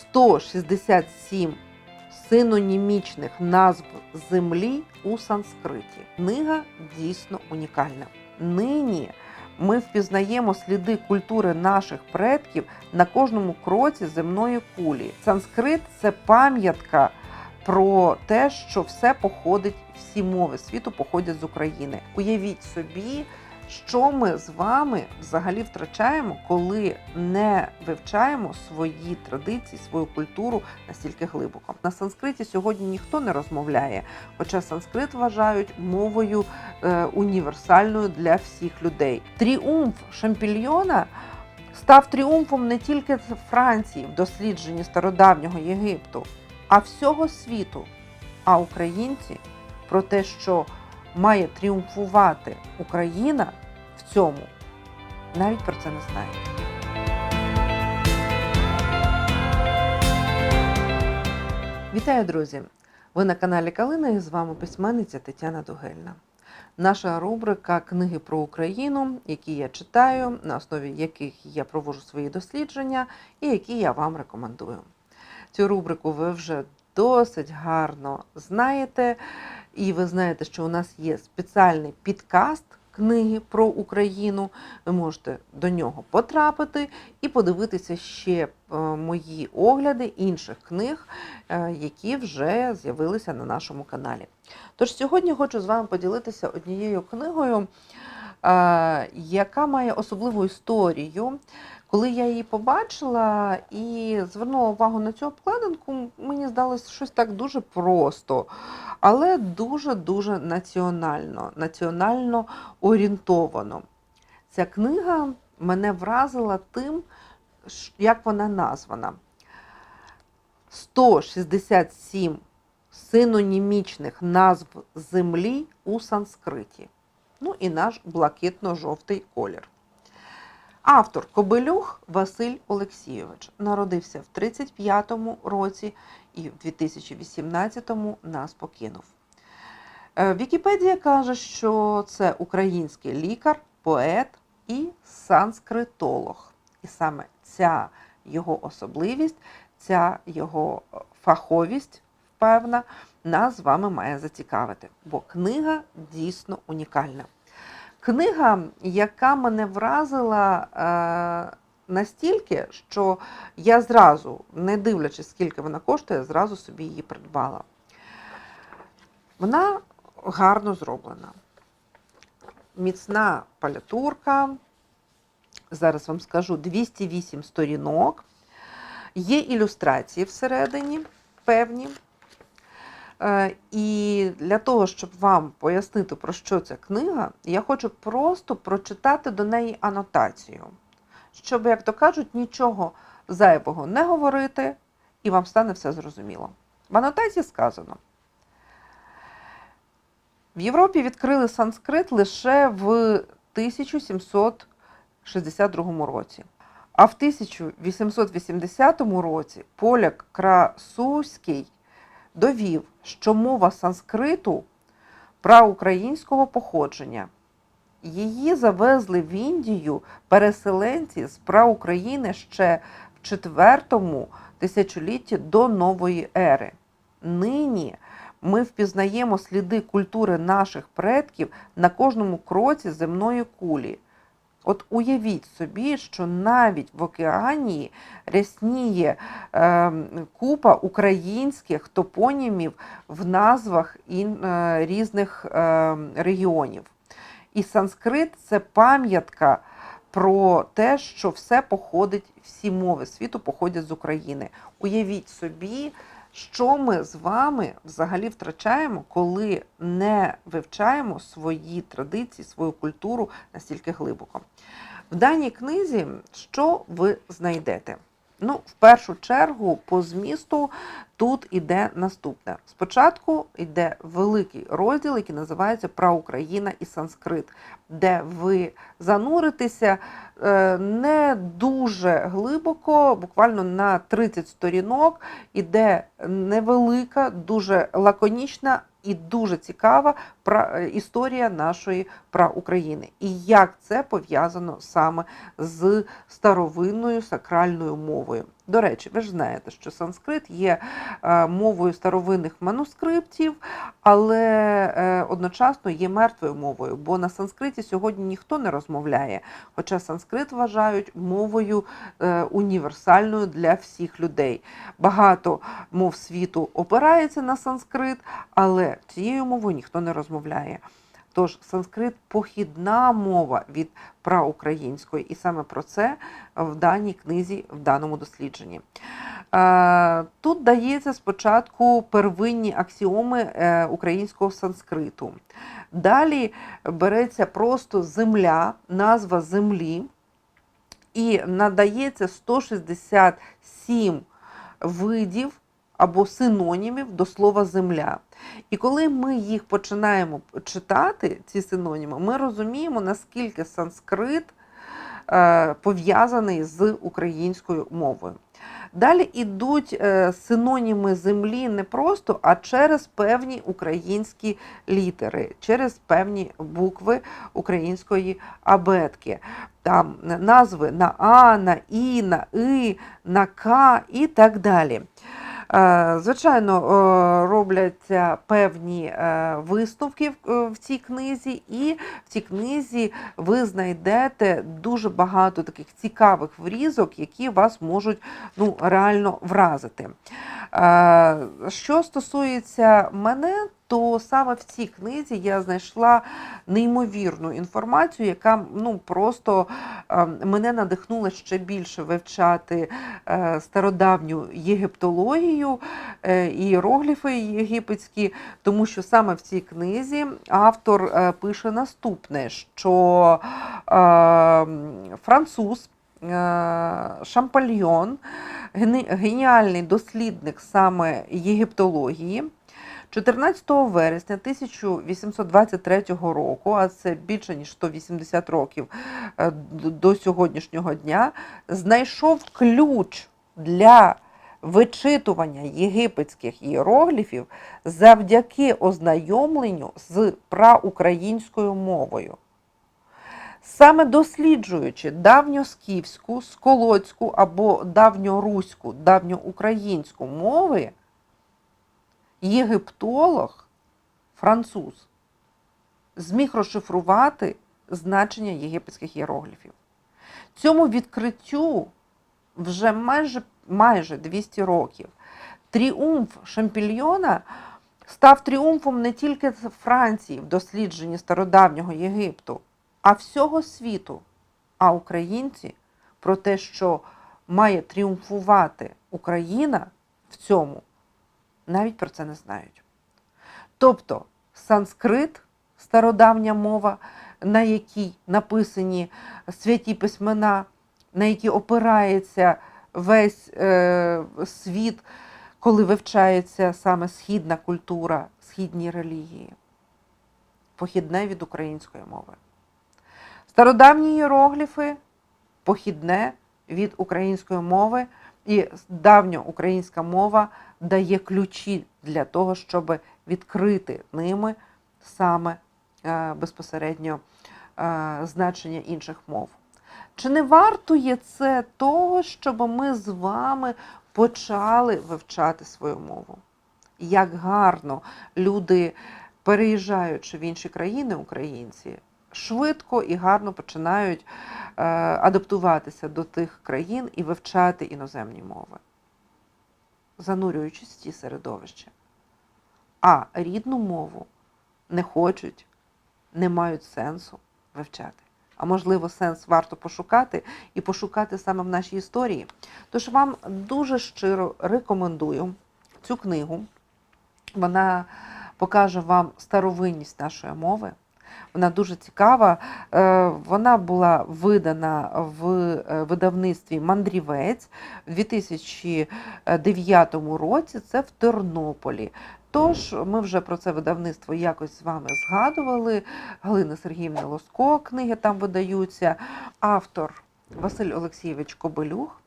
167 синонімічних назв землі у санскриті. Книга дійсно унікальна. Нині ми впізнаємо сліди культури наших предків на кожному кроці земної кулі. Санскрит це пам'ятка про те, що все походить, всі мови світу походять з України. Уявіть собі, що ми з вами взагалі втрачаємо, коли не вивчаємо свої традиції, свою культуру настільки глибоко. На санскриті сьогодні ніхто не розмовляє, хоча санскрит вважають мовою е, універсальною для всіх людей. Тріумф шампільйона став тріумфом не тільки Франції в дослідженні стародавнього Єгипту, а всього світу. А українці про те, що має тріумфувати Україна в цьому, навіть про це не знають. Вітаю, друзі! Ви на каналі Калина і з вами письменниця Тетяна Дугельна. Наша рубрика Книги про Україну, які я читаю, на основі яких я проводжу свої дослідження і які я вам рекомендую. Цю рубрику ви вже досить гарно знаєте, і ви знаєте, що у нас є спеціальний підкаст книги про Україну. Ви можете до нього потрапити і подивитися ще е, мої огляди інших книг, е, які вже з'явилися на нашому каналі. Тож сьогодні хочу з вами поділитися однією книгою, е, яка має особливу історію. Коли я її побачила і звернула увагу на цю обкладинку, мені здалося щось так дуже просто, але дуже-дуже національно, національно орієнтовано. Ця книга мене вразила тим, як вона названа. 167 синонімічних назв землі у санскриті. Ну і наш блакитно-жовтий колір. Автор Кобилюх Василь Олексійович народився в 35-му році і в 2018-му нас покинув. Е, Вікіпедія каже, що це український лікар, поет і санскритолог. І саме ця його особливість, ця його е, фаховість, певна, нас з вами має зацікавити, бо книга дійсно унікальна. Книга, яка мене вразила е, настільки, що я зразу, не дивлячись, скільки вона коштує, зразу собі її придбала. Вона гарно зроблена. Міцна палятурка. Зараз вам скажу 208 сторінок. Є ілюстрації всередині певні. Е, І для того, щоб вам пояснити, про що ця книга, я хочу просто прочитати до неї анотацію, щоб, як то кажуть, нічого зайвого не говорити, і вам стане все зрозуміло. В анотації сказано: в Європі відкрили санскрит лише в 1762 році. А в 1880 році поляк Красуський довів, що мова санскриту праукраїнського походження. Її завезли в Індію переселенці з праукраїни ще в четвертому тисячолітті до нової ери. Нині ми впізнаємо сліди культури наших предків на кожному кроці земної кулі. От уявіть собі, що навіть в океанії рясніє е, купа українських топонімів в назвах ін, е, різних е, регіонів. І санскрит це пам'ятка про те, що все походить, всі мови світу походять з України. Уявіть собі, що ми з вами взагалі втрачаємо, коли не вивчаємо свої традиції, свою культуру настільки глибоко. В даній книзі що ви знайдете? Ну, в першу чергу, по змісту тут іде наступне. Спочатку йде великий розділ, який називається Про Україна і санскрит, де ви зануритеся е, не дуже глибоко, буквально на 30 сторінок, іде невелика, дуже лаконічна і дуже цікава е, історія нашої праукраїни. І як це пов'язано саме з старовинною сакральною мовою. До речі, ви ж знаєте, що санскрит є е, мовою старовинних манускриптів, але е, одночасно є мертвою мовою, бо на санскриті сьогодні ніхто не розмовляє. Хоча санскрит вважають мовою е, універсальною для всіх людей. Багато мов світу опирається на санскрит, але цією мовою ніхто не розмовляє. Тож санскрит похідна мова від праукраїнської, і саме про це в даній книзі, в даному дослідженні. Е, Тут дається спочатку первинні аксіоми е, українського санскриту. Далі береться просто земля, назва землі, і надається 167 видів або синонімів до слова земля. І коли ми їх починаємо читати, ці синоніми, ми розуміємо, наскільки санскрит е, пов'язаний з українською мовою. Далі йдуть е, синоніми землі не просто, а через певні українські літери, через певні букви української абетки. Там назви на А, на І, на И, на К і так далі. Е, Звичайно, е, робляться певні е, висновки в- цій книзі, і в цій книзі ви знайдете дуже багато таких цікавих врізок, які вас можуть ну, реально вразити. Що стосується мене, то саме в цій книзі я знайшла неймовірну інформацію, яка ну, просто е, мене надихнула ще більше вивчати е, стародавню єгиптологію, е, ієрогліфи єгипетські, тому що саме в цій книзі автор пише наступне, що француз Шампальйон, геніальний дослідник саме єгиптології, 14 вересня 1823 року, а це більше ніж 180 років е, до сьогоднішнього дня, знайшов ключ для вичитування єгипетських іерогліфів завдяки ознайомленню з праукраїнською мовою. Саме досліджуючи давньоскіфську, сколоцьку або давньоруську, давньоукраїнську мови, єгиптолог, француз, зміг розшифрувати значення єгипетських іерогліфів. Цьому відкриттю вже майже, майже 200 років. Тріумф Шампільйона став тріумфом не тільки Франції в дослідженні стародавнього Єгипту, а всього світу. А українці про те, що має тріумфувати Україна в цьому, навіть про це не знають. Тобто санскрит, стародавня мова, на якій написані святі письмена, на які опирається весь е, світ, коли вивчається саме східна культура, східні релігії, похідне від української мови. Стародавні іерогліфи похідне від української мови, і давньоукраїнська мова дає ключі для того, щоб відкрити ними саме е, безпосередньо е, значення інших мов. Чи не вартує це того, щоб ми з вами почали вивчати свою мову? Як гарно люди, переїжджаючи в інші країни, українці, швидко і гарно починають е, адаптуватися до тих країн і вивчати іноземні мови, занурюючись в ті середовища. А рідну мову не хочуть, не мають сенсу вивчати. А можливо, сенс варто пошукати і пошукати саме в нашій історії. Тож вам дуже щиро рекомендую цю книгу. Вона покаже вам старовинність нашої мови. Вона дуже цікава. Е, Вона була видана в е, видавництві Мандрівець у 2009 році. Це в Тернополі. Тож ми вже про це видавництво якось з вами згадували. Галина Сергіївна Лоско книги там видаються. Автор Василь Олексійович Кобелюх.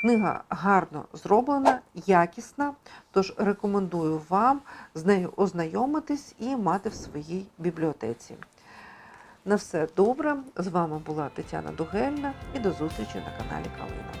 Книга гарно зроблена, якісна, тож рекомендую вам з нею ознайомитись і мати в своїй бібліотеці. На все добре. З вами була Тетяна Дугельна і до зустрічі на каналі Калина.